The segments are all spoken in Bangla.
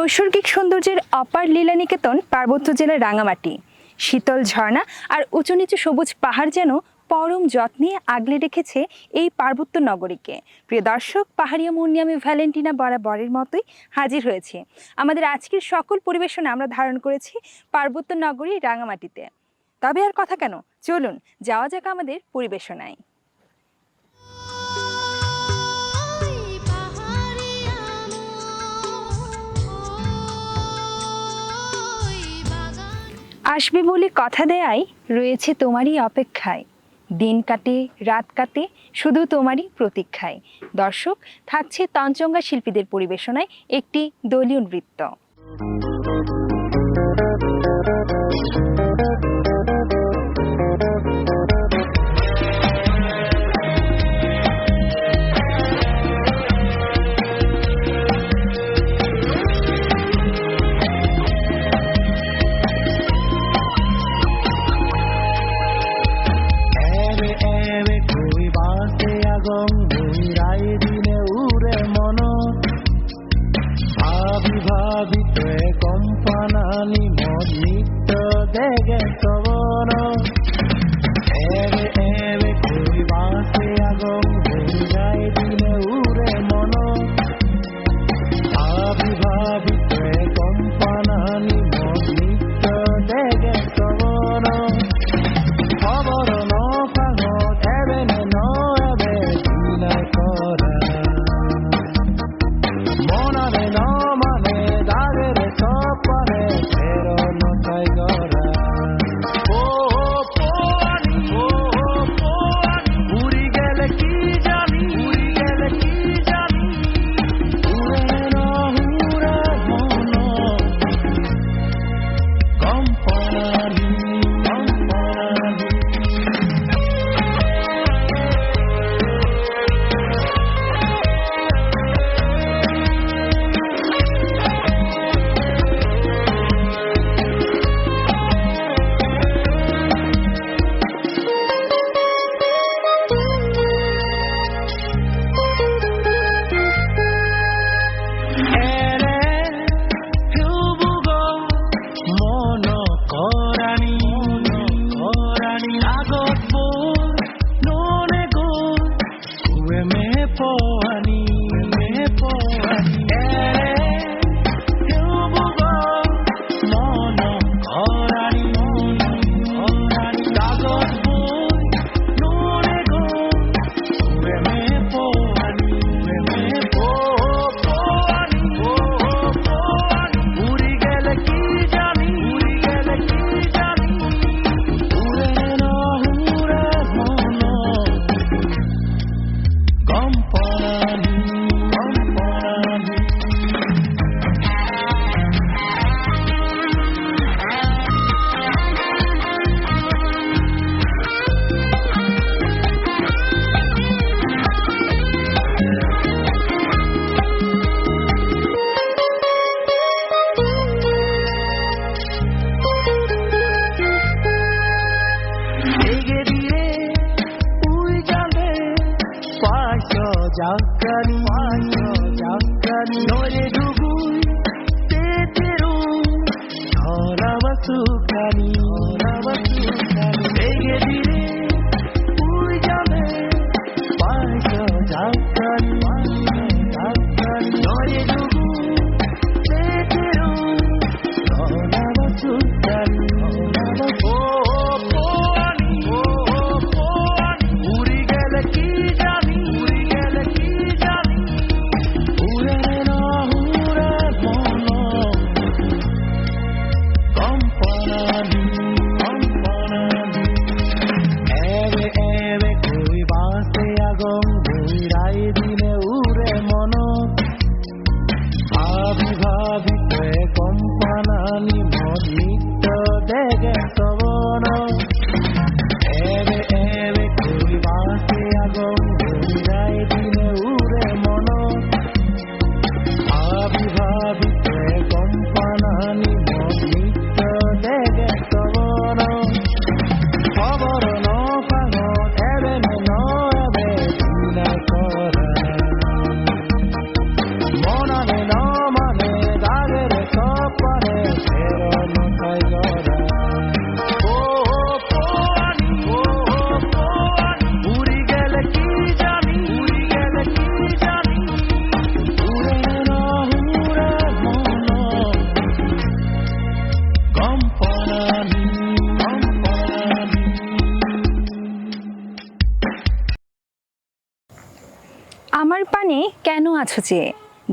নৈসর্গিক সৌন্দর্যের অপার লীলানিকেতন পার্বত্য জেলার রাঙামাটি। শীতল ঝর্ণা আর উঁচু নিচু সবুজ পাহাড় যেন পরম যত্নে আগলে রেখেছে এই পার্বত্য নগরীকে। প্রিয় দর্শক পাহাড়িয়া মুন্নিয়ামে ভ্যালেন্টিনা বরাবরের মতোই হাজির হয়েছে। আমাদের আজকের সকল পরিবেশনা আমরা ধারণ করেছি পার্বত্য নগরী রাঙামাটিতে। তবে আর কথা কেন? চলুন, যাওয়া যাক আমাদের পরিবেশনায়। আসবে বলে কথা দেয়াই রয়েছে তোমারই অপেক্ষায়। দিন কাটে, রাত কাটে, শুধু তোমারই প্রতীক্ষায়। দর্শক, থাকছে তঞ্চঙ্গা শিল্পীদের পরিবেশনায় একটি দলীয় নৃত্য। Vegas আছো যে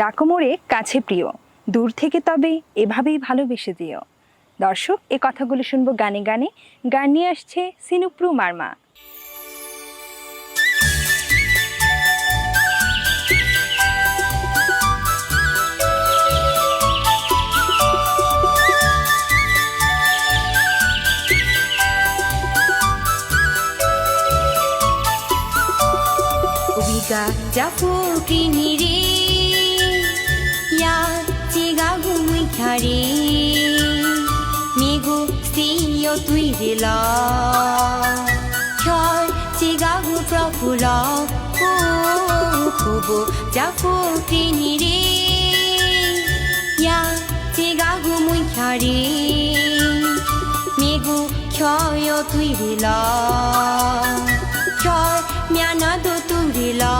ডাকমোড়ে কাছে প্রিয়, দূর থেকে তবে এভাবেই ভালোবেসে দিও। দর্শক, এ কথাগুলো শুনব গানে গানে। গান নিয়ে আসছে সিনুপ্রু Marma. জাফু কিনিরে hari migu siyo tuirila char chigagu prapula kubo jaku tinire ya chigagu munhyari migu kyoyo tuirila char myana do tuirila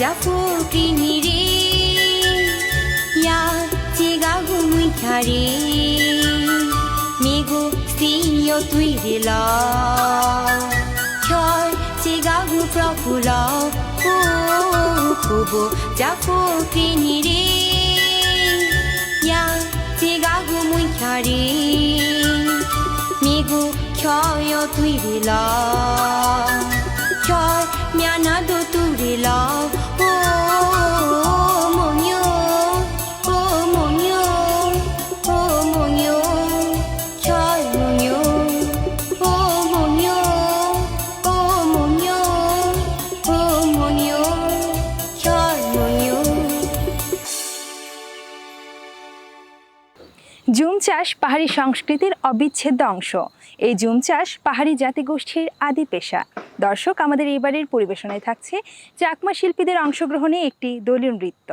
জাফকিনি রে ইয়া চিগাগু মুই খারে মেগো সিও তুই রেল ছয় চিগাগু প্রফুল খুব জাফকিনি রে ইয়া চিগাগু মুই খারে মেগো ছয় তুই রেল ছয় ম্যানা দো তুই রেল চাষ পাহাড়ি সংস্কৃতির অবিচ্ছেদ্য অংশ। এই জুম চাষ পাহাড়ি জাতিগোষ্ঠীর আদি পেশা। দর্শক, আমাদের এবারের পরিবেশনায় থাকছে চাকমা শিল্পীদের অংশগ্রহণে একটি দলীয় নৃত্য।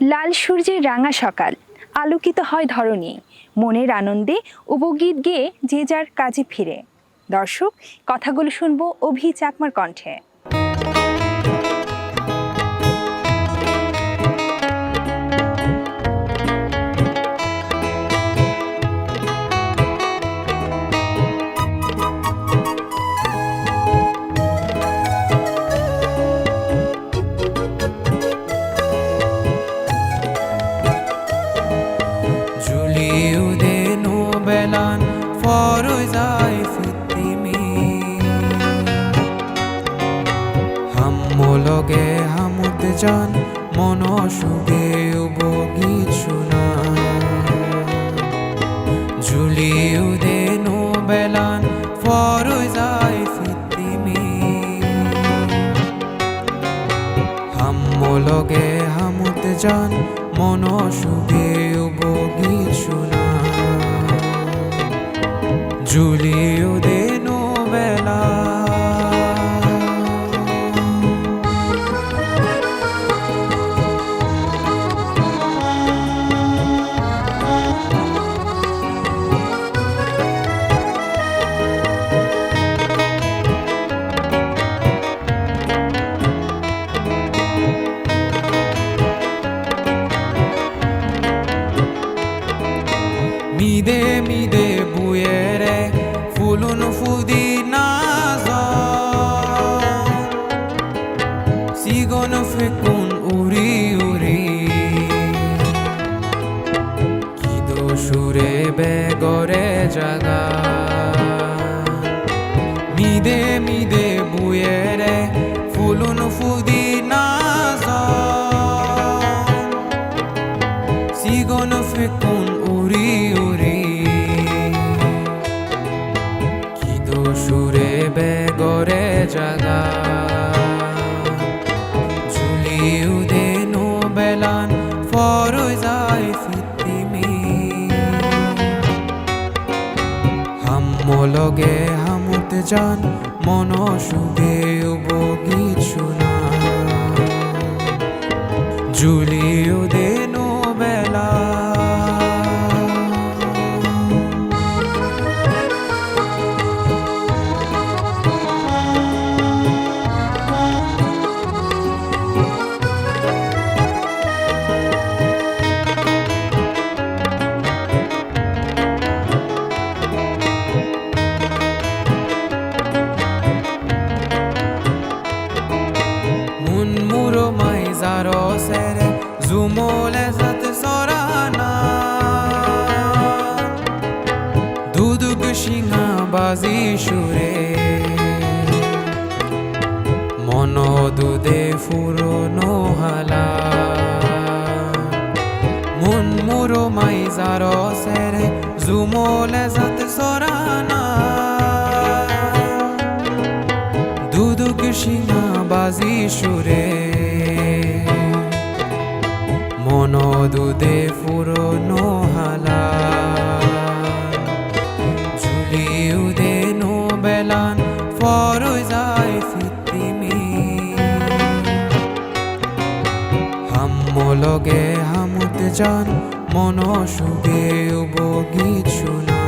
লাল সূর্যের রাঙা সকাল। আলোকিত হয় ধরণী। মনের আনন্দে উপগীত গেয়ে যে যার কাজে ফিরে। দর্শক, কথাগুলো শুনব অভি চাকমার কণ্ঠে। যান মন সুগে উবগীত শুনা। জুলিউদে sigo no fecundo. যান মন সুখে উবগীত শোনা জুলিউদে সিংহা বাজি সুরে। মন দুদে ফুরনো হালা। জুলিউদে নোবেলান ফরজাই ফিতিমি। হাম্মলগে হামুত যান মন সুগে উবগীত শুনা।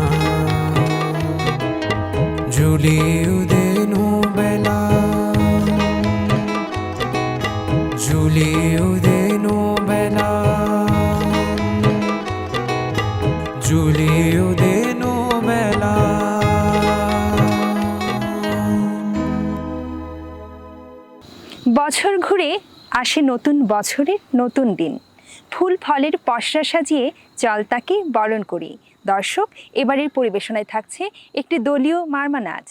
জুলিউদে আসে নতুন বছরের নতুন দিন। ফুল ফলের পশরা সাজিয়ে চল তাকে বরণ করি। দর্শক, এবারের পরিবেশনায় থাকছে একটি দলীয় মারমা নাচ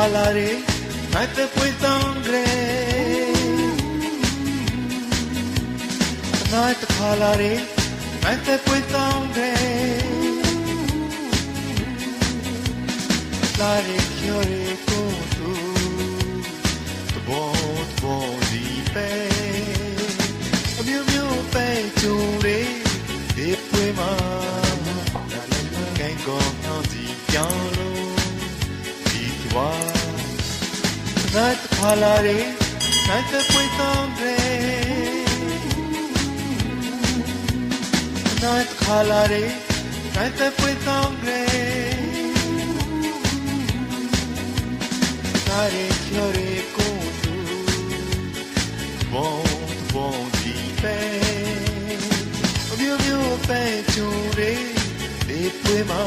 ojalare mai te pui tan greu Mai te ojalare mai te pui tan greu Lare chiore cu tu Tu bot vodi pe Miu miu pe night palare, night puitangre. Night palare, night puitangre. Sare chiore con tu, bon bon di pe. Mio mio pe giure, e ပွေးမှာ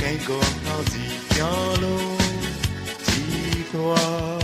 ကဲကောနောက်စီ toi.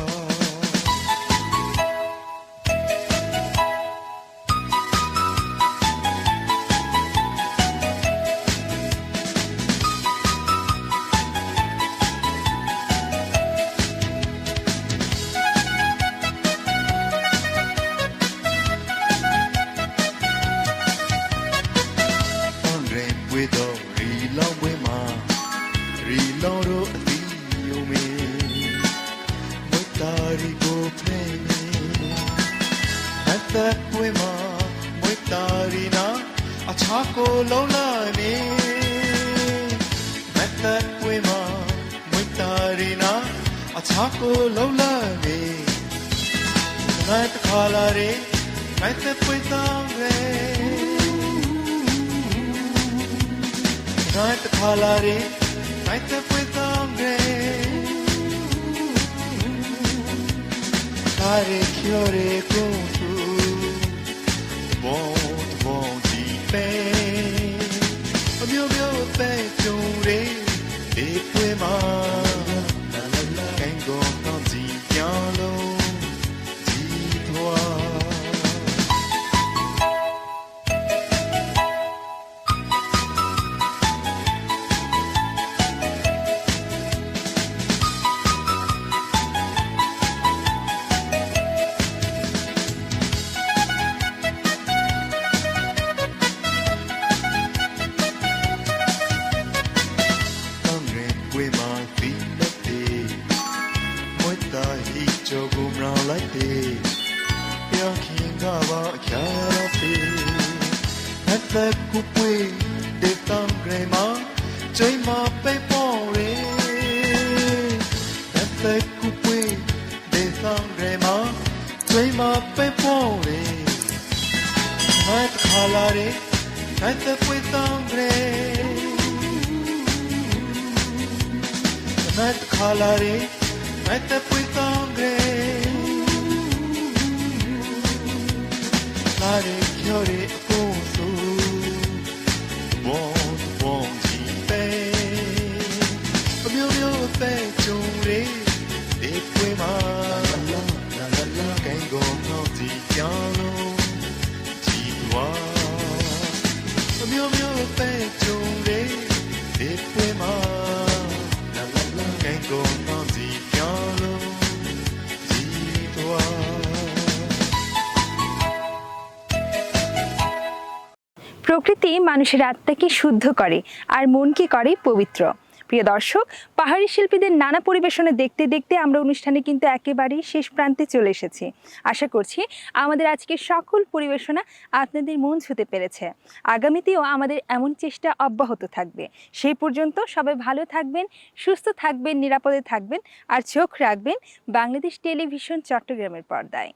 Pare kyore con သက်ကူပွေဒေတံဂရေမာချိန်မပေပေါ်ရေသက်ကူပွေဒေတံဂရေမာချိန်မပေပေါ်ရေမတ်ခလာရေသက်ပွေတံဂရေမတ်ခလာရေသက်ပွေတံဂရေလာရေကျော်ရေ প্রকৃতি মানুষের আত্মাকে শুদ্ধ করে আর মনকে করে পবিত্র। প্রিয় দর্শক, পাহাড়ি শিল্পীদের নানা পরিবেশনা দেখতে দেখতে আমরা অনুষ্ঠানে কিন্তু একেবারেই শেষ প্রান্তে চলে এসেছি। আশা করছি আমাদের আজকের সকল পরিবেশনা আপনাদের মন ছুতে পেরেছে। আগামীতেও আমাদের এমন চেষ্টা অব্যাহত থাকবে। সেই পর্যন্ত সবাই ভালো থাকবেন, সুস্থ থাকবেন, নিরাপদে থাকবেন, আর চোখ রাখবেন বাংলাদেশ টেলিভিশন চট্টগ্রামের পর্দায়।